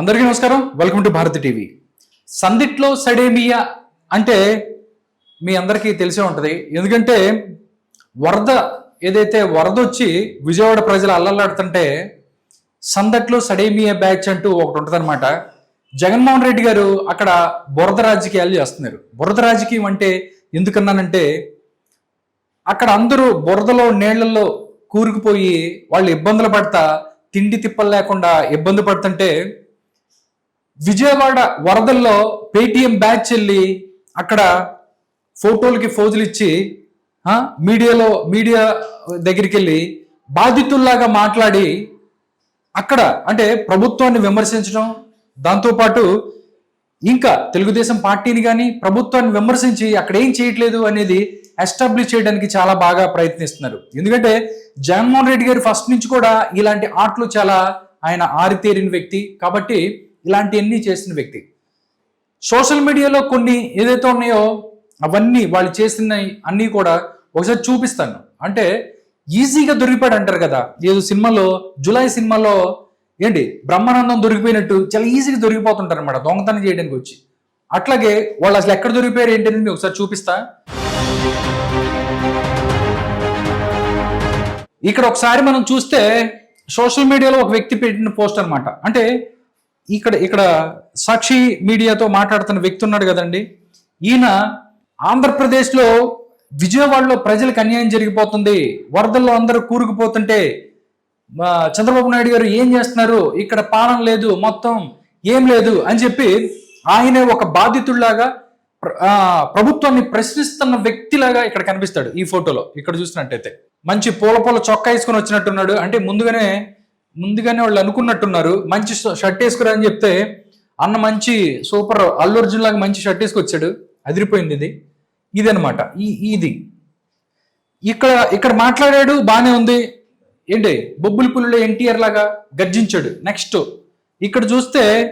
అందరికీ నమస్కారం. Welcome to Bharati TV సందిట్లో సడేమియా అంటే మీ అందరికీ తెలిసే ఉంటుంది. ఎందుకంటే వరద ఏదైతే వరద వచ్చి విజయవాడ ప్రజలు అల్లల్లాడుతుంటే సందట్లో సడేమియా బ్యాచ్ అంటూ ఒకటి ఉంటుందన్నమాట. జగన్మోహన్ రెడ్డి గారు అక్కడ బురద రాజకీయాలు చేస్తున్నారు. బురద రాజకీయం అంటే ఎందుకన్నానంటే అక్కడ అందరూ బురదలో నీళ్ళలో కూరుకుపోయి వాళ్ళు ఇబ్బందులు పడతా తిండి తిప్పలు లేకుండా ఇబ్బంది పడుతుంటే విజయవాడ వరదల్లో పేటిఎం బ్యాచ్ వెళ్ళి అక్కడ ఫోటోలకి ఫోజులు ఇచ్చి మీడియాలో మీడియా దగ్గరికి వెళ్ళి బాధితుల్లాగా మాట్లాడి అక్కడ అంటే ప్రభుత్వాన్ని విమర్శించడం దాంతోపాటు ఇంకా తెలుగుదేశం పార్టీని కానీ ప్రభుత్వాన్ని విమర్శించి అక్కడ ఏం చేయట్లేదు అనేది ఎస్టాబ్లిష్ చేయడానికి చాలా బాగా ప్రయత్నిస్తున్నారు. ఎందుకంటే జగన్మోహన్ రెడ్డి గారు ఫస్ట్ నుంచి కూడా ఇలాంటి ఆటలు చాలా ఆయన ఆరితేరిన వ్యక్తి. కాబట్టి ఇలాంటివన్నీ చేసిన వ్యక్తి. సోషల్ మీడియాలో కొన్ని ఏదైతే ఉన్నాయో అవన్నీ వాళ్ళు చేసిన అన్నీ కూడా ఒకసారి చూపిస్తాను. అంటే ఈజీగా దొరికిపోయాడు అంటారు కదా ఏదో సినిమాలో జులై సినిమాలో ఏంటి బ్రహ్మానందం దొరికిపోయినట్టు చాలా ఈజీగా దొరికిపోతుంటారు అనమాట దొంగతనం చేయడానికి వచ్చి. అట్లాగే వాళ్ళు అసలు ఎక్కడ దొరికిపోయారు ఏంటి మీకు ఒకసారి చూపిస్తా. ఇక్కడ ఒకసారి మనం చూస్తే సోషల్ మీడియాలో ఒక వ్యక్తి పెట్టిన పోస్ట్ అనమాట అంటే ఇక్కడ ఇక్కడ సాక్షి మీడియాతో మాట్లాడుతున్న వ్యక్తి ఉన్నాడు కదండి. ఈయన ఆంధ్రప్రదేశ్లో విజయవాడలో ప్రజలకు అన్యాయం జరిగిపోతుంది. వరదల్లో అందరూ కూరుకుపోతుంటే చంద్రబాబు నాయుడు గారు ఏం చేస్తున్నారు? ఇక్కడ పాలన లేదు మొత్తం ఏం లేదు అని చెప్పి ఆయనే ఒక బాధితుడిలాగా ప్రభుత్వాన్ని ప్రశ్నిస్తున్న వ్యక్తిలాగా ఇక్కడ కనిపిస్తాడు ఈ ఫోటోలో. ఇక్కడ చూసినట్టయితే. మంచి పూల పూల చొక్కా వేసుకొని వచ్చినట్టున్నాడు. అంటే ముందుగానే ముందుగానే వాళ్ళు అనుకున్నట్టున్నారు మంచి షర్ట్ వేసుకురా అని చెప్తే అన్న మంచి సూపర్ అల్లు అర్జున్ లాగా మంచి షర్ట్ వేసుకొచ్చాడు అదిరిపోయింది ఇది. ఇదనమాట ఈ ఇది. ఇక్కడ ఇక్కడ మాట్లాడాడు బాగానే ఉంది. ఏంటి? బొబ్బుల పుల్లులో ఎన్టీఆర్ లాగా గర్జించాడు. నెక్స్ట్ ఇక్కడ చూస్తే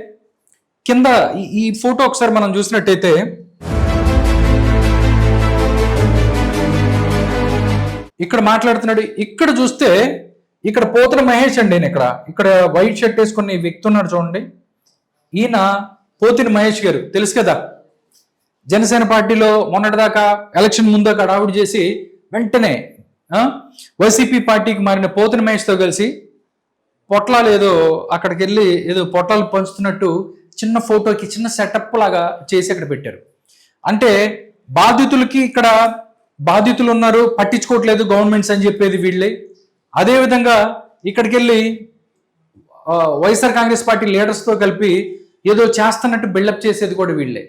కింద ఈ- ఈ ఫోటో ఒకసారి మనం చూసినట్టయితే ఇక్కడ మాట్లాడుతున్నాడు. ఇక్కడ చూస్తే ఇక్కడ పోతుల మహేష్ అండి నేను ఇక్కడ. ఇక్కడ వైట్ షర్ట్ వేసుకున్న వ్యక్తి ఉన్నాడు చూడండి. ఈయన పోతిని మహేష్ గారు. తెలుసు కదా? జనసేన పార్టీలో మొన్నటిదాకా ఎలక్షన్ ముందు హడావుడి చేసి వెంటనే వైసీపీ పార్టీకి మారిన పోతిని మహేష్తో కలిసి పొట్లాలు ఏదో అక్కడికి వెళ్ళి ఏదో పొట్లాలు పంచుతున్నట్టు చిన్న ఫోటోకి చిన్న సెటప్ లాగా చేసి అక్కడ పెట్టారు. అంటే బాధితులకి ఇక్కడ బాధితులు ఉన్నారు పట్టించుకోవట్లేదు గవర్నమెంట్స్ అని చెప్పేది వీళ్ళే. అదేవిధంగా ఇక్కడికి వెళ్ళి వైఎస్ఆర్ కాంగ్రెస్ పార్టీ లీడర్స్తో కలిపి ఏదో చేస్తున్నట్టు బిల్డప్ చేసేది కూడా వీళ్ళే.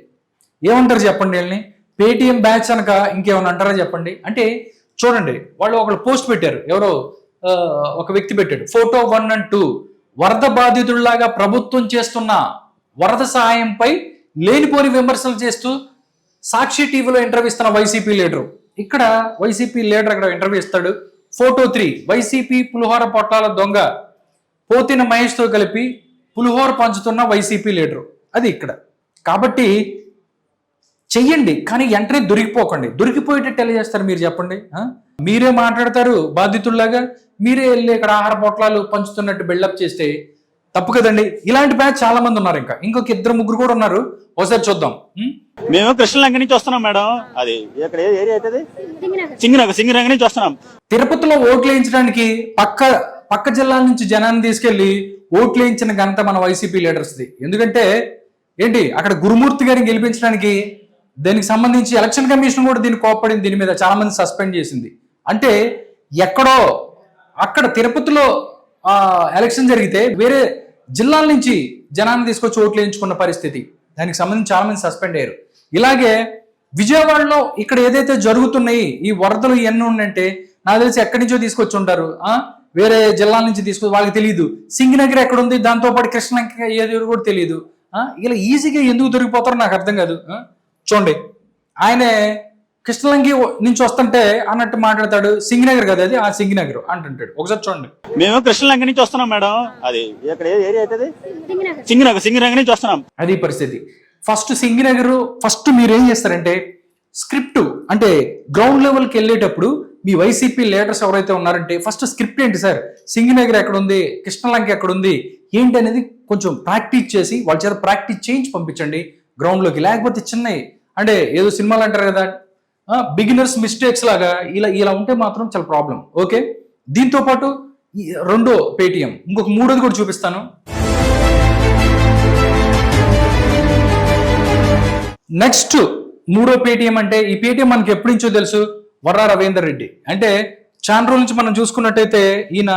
ఏమంటారు చెప్పండి వీళ్ళని? పేటిఎం బ్యాచ్ అనక ఇంకేమైనా అంటారా చెప్పండి? అంటే చూడండి వాళ్ళు ఒకళ్ళు పోస్ట్ పెట్టారు. ఎవరో ఒక వ్యక్తి పెట్టాడు. ఫోటో వన్ అండ్ టూ వరద బాధితుల్లాగా ప్రభుత్వం చేస్తున్న వరద సహాయంపై లేనిపోని విమర్శలు చేస్తూ సాక్షి టీవీలో ఇంటర్వ్యూ ఇస్తున్న వైసీపీ లీడరు ఇక్కడ వైసీపీ లీడర్ అక్కడ ఇంటర్వ్యూ ఇస్తాడు. ఫోటో త్రీ వైసీపీ పులిహోర పొట్టాల దొంగ పోతిన మహేష్తో కలిపి పులిహోర పంచుతున్న వైసీపీ లీడరు. అది ఇక్కడ. కాబట్టి చెయ్యండి కానీ వెంటనే దొరికిపోకండి. దొరికిపోయేటట్టు ఎలా చేస్తారు మీరు చెప్పండి? మీరే మాట్లాడతారు బాధితుల్లాగా. మీరే వెళ్ళి ఇక్కడ ఆహార పొట్లాలు పంచుతున్నట్టు బిల్డప్ చేస్తే తప్పు కదండి. ఇలాంటి బ్యాచ్ చాలా మంది ఉన్నారు ఇంకా. ఇంకొక ఇద్దరు ముగ్గురు కూడా ఉన్నారు. ఒకసారి చూద్దాం? మేము కృష్ణలంక నుంచి వస్తున్నాం మేడం. అది ఇక్కడ ఏ ఏరియా అవుతుంది సింగనగర్. సింగనగర్ నుంచి వస్తున్నాం. తిరుపతిలో ఓట్లు వేయించడానికి పక్క పక్క జిల్లాల నుంచి జనాన్ని తీసుకెళ్ళి ఓట్లు వేయించిన ఘనత మన వైసీపీ లీడర్స్ది ఎందుకంటే ఏంటి అక్కడ గురుమూర్తి గారిని గెలిపించడానికి దీనికి సంబంధించి ఎలక్షన్ కమిషన్ కూడా దీన్ని కోప్పడింది. దీని మీద చాలా మంది సస్పెండ్ చేసింది. అంటే ఎక్కడో అక్కడ తిరుపతిలో ఎలక్షన్ జరిగితే వేరే జిల్లాల నుంచి జనాన్ని తీసుకొచ్చి ఓట్లు వేయించుకున్న పరిస్థితి. దానికి సంబంధించి చాలా మంది సస్పెండ్ అయ్యారు. ఇలాగే విజయవాడలో ఇక్కడ ఏదైతే జరుగుతున్నాయి ఈ వరదలు ఇవన్నీ ఉండంటే నాకు తెలిసి ఎక్కడి నుంచో తీసుకొచ్చి ఉంటారు. ఆ? వేరే జిల్లాల నుంచి తీసుకొచ్చి వాళ్ళకి తెలియదు సింగనగర్ ఎక్కడ ఉంది? దాంతో పాటు కృష్ణలంక ఏది కూడా తెలియదు ఇలా ఈజీగా ఎందుకు దొరికిపోతారో నాకు అర్థం కాదు. చూడండి. ఆయనే కృష్ణలంకి నుంచి వస్తుంటే అన్నట్టు మాట్లాడతాడు సింగనగర్ కదా అది? ఆ సింగనగర్ అంటుంటాడు. ఒకసారి చూడండి. మేము కృష్ణలంక నుంచి వస్తున్నాం మేడం. అది ఇక్కడ ఏ ఏరియా అవుతుంది సింగనగర్. సింగనగర్ నుంచి వస్తున్నాం. అది పరిస్థితి. ఫస్ట్ సింగినగర్ ఫస్ట్ మీరు ఏం చేస్తారంటే స్క్రిప్ట్ అంటే గ్రౌండ్ లెవెల్కి వెళ్ళేటప్పుడు మీ వైసీపీ లీడర్స్ ఎవరైతే ఉన్నారంటే ఫస్ట్ స్క్రిప్ట్ ఏంటి సార్? సింగినగర్ ఎక్కడ ఉంది కృష్ణలంక ఎక్కడ ఉంది ఏంటి అనేది కొంచెం ప్రాక్టీస్ చేసి వాళ్ళ చేత ప్రాక్టీస్ చేయించి పంపించండి గ్రౌండ్లోకి లేకపోతే చిన్నవి అంటే ఏదో సినిమాలు అంటారు కదా బిగినర్స్ మిస్టేక్స్ లాగా ఇలా ఇలా ఉంటే మాత్రం చాలా ప్రాబ్లం ఓకే దీంతో పాటు ఈ రెండో పేటిఎం ఇంకొక మూడోది కూడా చూపిస్తాను. నెక్స్ట్ మూడో పేటిఎం అంటే ఈ పేటిఎం మనకి ఎప్పటి నుంచో తెలుసు? వర్రా రవీందర్ రెడ్డి. అంటే చాలా రోజుల నుంచి మనం చూసుకున్నట్టయితే ఈయన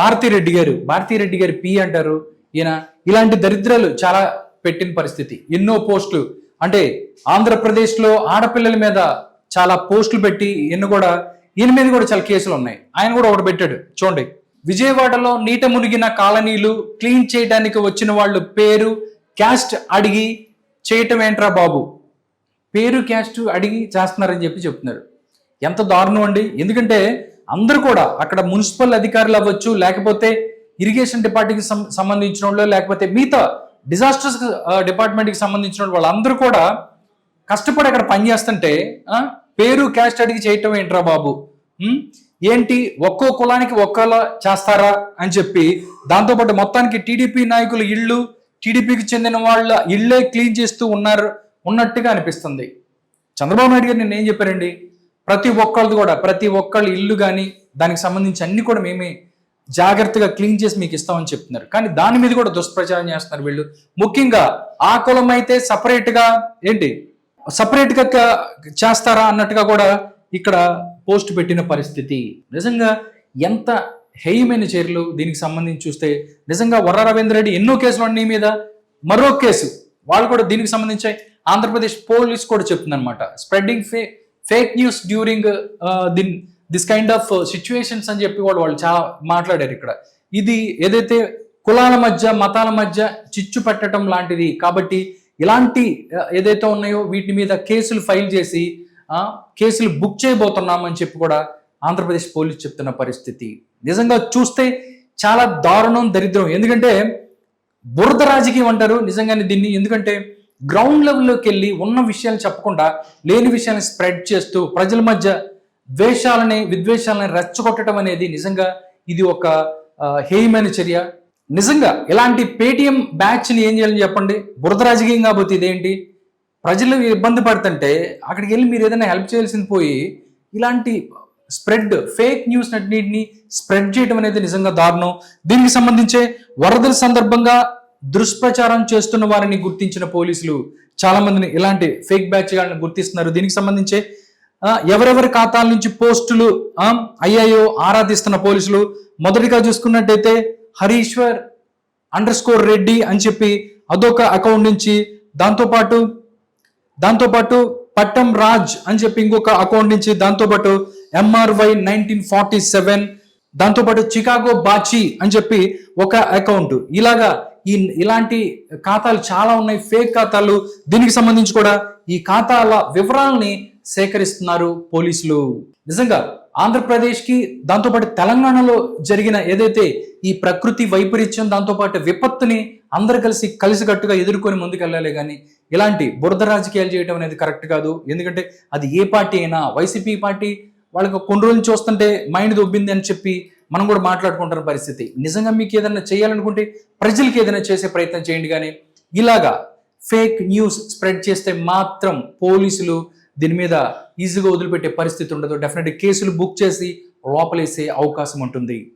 భారతీ రెడ్డి గారు భారతిరెడ్డి గారి పి అంటారు. ఈయన ఇలాంటి దరిద్రాలు చాలా పెట్టిన పరిస్థితి. ఎన్నో పోస్టులు అంటే ఆంధ్రప్రదేశ్లో ఆడపిల్లల మీద చాలా పోస్టులు పెట్టి ఎన్నో కూడా ఈయన మీద కూడా చాలా కేసులు ఉన్నాయి. ఆయన కూడా ఒకటి పెట్టాడు. చూడండి. విజయవాడలో నీట మునిగిన కాలనీలు క్లీన్ చేయడానికి వచ్చిన వాళ్ళు పేరు క్యాస్ట్ అడిగి చేయటం ఏంట్రా బాబు? పేరు క్యాస్ట్ అడిగి చేస్తున్నారని చెప్పి చెప్తున్నారు. ఎంత దారుణం అండి. ఎందుకంటే అందరూ కూడా అక్కడ మున్సిపల్ అధికారులు అవ్వచ్చు లేకపోతే ఇరిగేషన్ డిపార్ట్మెంట్కి సంబంధించిన వాళ్ళు లేకపోతే మిగతా డిజాస్టర్స్ డిపార్ట్మెంట్కి సంబంధించిన వాళ్ళందరూ కూడా కష్టపడి అక్కడ పనిచేస్తుంటే పేరు క్యాస్ట్ అడిగి చేయటం ఏంట్రా బాబు? ఏంటి? ఒక్కో కులానికి ఒక్కోలా చేస్తారా అని చెప్పి దాంతోపాటు మొత్తానికి టీడీపీ నాయకుల ఇళ్ళు టీడీపీకి చెందిన వాళ్ళ ఇళ్ళే క్లీన్ చేస్తూ ఉన్నారు ఉన్నట్టుగా అనిపిస్తుంది. చంద్రబాబు నాయుడు గారు నేను ఏం చెప్పారండి? ప్రతి ఒక్కళ్ళది కూడా ప్రతి ఒక్కళ్ళ ఇల్లు కానీ దానికి సంబంధించి అన్ని కూడా మేమే జాగ్రత్తగా క్లీన్ చేసి మీకు ఇస్తామని చెప్తున్నారు. కానీ దాని మీద కూడా దుష్ప్రచారం చేస్తున్నారు వీళ్ళు. ముఖ్యంగా ఆ కులం అయితే సపరేట్గా ఏంటి? సపరేట్గా చేస్తారా అన్నట్టుగా కూడా ఇక్కడ పోస్ట్ పెట్టిన పరిస్థితి. నిజంగా ఎంత హేయమైన చర్యలు దీనికి సంబంధించి చూస్తే నిజంగా వర్ర రవీంద్ర రెడ్డి ఎన్నో కేసులు నీ మీద. మరో కేసు వాళ్ళు కూడా దీనికి సంబంధించి ఆంధ్రప్రదేశ్ పోలీస్ కూడా చెప్తుంది అనమాట spreading fa fake news during in this kind of situations అని చెప్పి కూడా వాళ్ళు చాలా మాట్లాడారు ఇక్కడ. ఇది ఏదైతే కులాల మధ్య మతాల మధ్య చిచ్చు పెట్టడం లాంటిది కాబట్టి ఇలాంటి ఏదైతే ఉన్నాయో వీటి మీద కేసులు ఫైల్ చేసి కేసులు బుక్ చేయబోతున్నామని చెప్పి కూడా ఆంధ్రప్రదేశ్ పోలీస్ చెప్తున్న పరిస్థితి. నిజంగా చూస్తే చాలా దారుణం దరిద్రం. ఎందుకంటే బురద రాజకీయం అంటారు నిజంగానే దీన్ని. ఎందుకంటే గ్రౌండ్ లెవెల్లోకి వెళ్ళి ఉన్న విషయాలు చెప్పకుండా లేని విషయాన్ని స్ప్రెడ్ చేస్తూ ప్రజల మధ్య ద్వేషాలని విద్వేషాలని రెచ్చగొట్టడం అనేది నిజంగా ఇది ఒక హేయమైన చర్య. నిజంగా ఇలాంటి పేటిఎం బ్యాచ్ని ఏం చేయాలని చెప్పండి? బురద రాజకీయం కాబోతే ఇదేంటి? ప్రజలు ఇబ్బంది పడుతుంటే అక్కడికి వెళ్ళి మీరు ఏదైనా హెల్ప్ చేయాల్సింది పోయి ఇలాంటి స్ప్రెడ్ ఫేక్ న్యూస్ అన్నింటిని స్ప్రెడ్ చేయడం అనేది నిజంగా దారుణం. దీనికి సంబంధించే వరదల సందర్భంగా దుష్ప్రచారం చేస్తున్న వారిని గుర్తించిన పోలీసులు చాలా మందిని ఇలాంటి ఫేక్ బ్యాచ్ గుర్తిస్తున్నారు. దీనికి సంబంధించే ఎవరెవరి ఖాతాల నుంచి పోస్టులు అయ్యాయో ఆరాధిస్తున్న పోలీసులు? మొదటిగా చూసుకున్నట్టయితే హరీశ్వర్ అండర్ స్కోర్ రెడ్డి అని చెప్పి అదొక అకౌంట్ నుంచి దాంతోపాటు దాంతోపాటు పట్టం రాజ్ అని చెప్పి ఇంకొక అకౌంట్ నుంచి దాంతోపాటు ఎంఆర్వై నైన్టీన్ ఫార్టీ సెవెన్ దాంతోపాటు చికాగో బాచి అని చెప్పి ఒక అకౌంట్ ఇలాగా ఈ ఇలాంటి ఖాతాలు చాలా ఉన్నాయి ఫేక్ ఖాతాలు. దీనికి సంబంధించి కూడా ఈ ఖాతాల వివరాలని సేకరిస్తున్నారు పోలీసులు. నిజంగా ఆంధ్రప్రదేశ్కి దాంతోపాటు తెలంగాణలో జరిగిన ఏదైతే ఈ ప్రకృతి వైపరీత్యం దాంతోపాటు విపత్తుని అందరు కలిసి కలిసికట్టుగా ఎదుర్కొని ముందుకెళ్ళాలి కానీ ఇలాంటి బురద రాజకీయాలు చేయడం అనేది కరెక్ట్ కాదు. ఎందుకంటే అది ఏ పార్టీ అయినా వైసీపీ పార్టీ వాళ్ళకి కొన్ని రోజులు చూస్తుంటే మైండ్ దొబ్బింది అని చెప్పి మనం కూడా మాట్లాడుకుంటున్న పరిస్థితి. నిజంగా మీకు ఏదైనా చేయాలనుకుంటే ప్రజలకి ఏదైనా చేసే ప్రయత్నం చేయండి కానీ ఇలాగా ఫేక్ న్యూస్ స్ప్రెడ్ చేస్తే మాత్రం పోలీసులు దీని మీద ఈజీగా వదిలిపెట్టే పరిస్థితి ఉండదు. డెఫినెట్ కేసులు బుక్ చేసి లోపలేసే అవకాశం ఉంటుంది.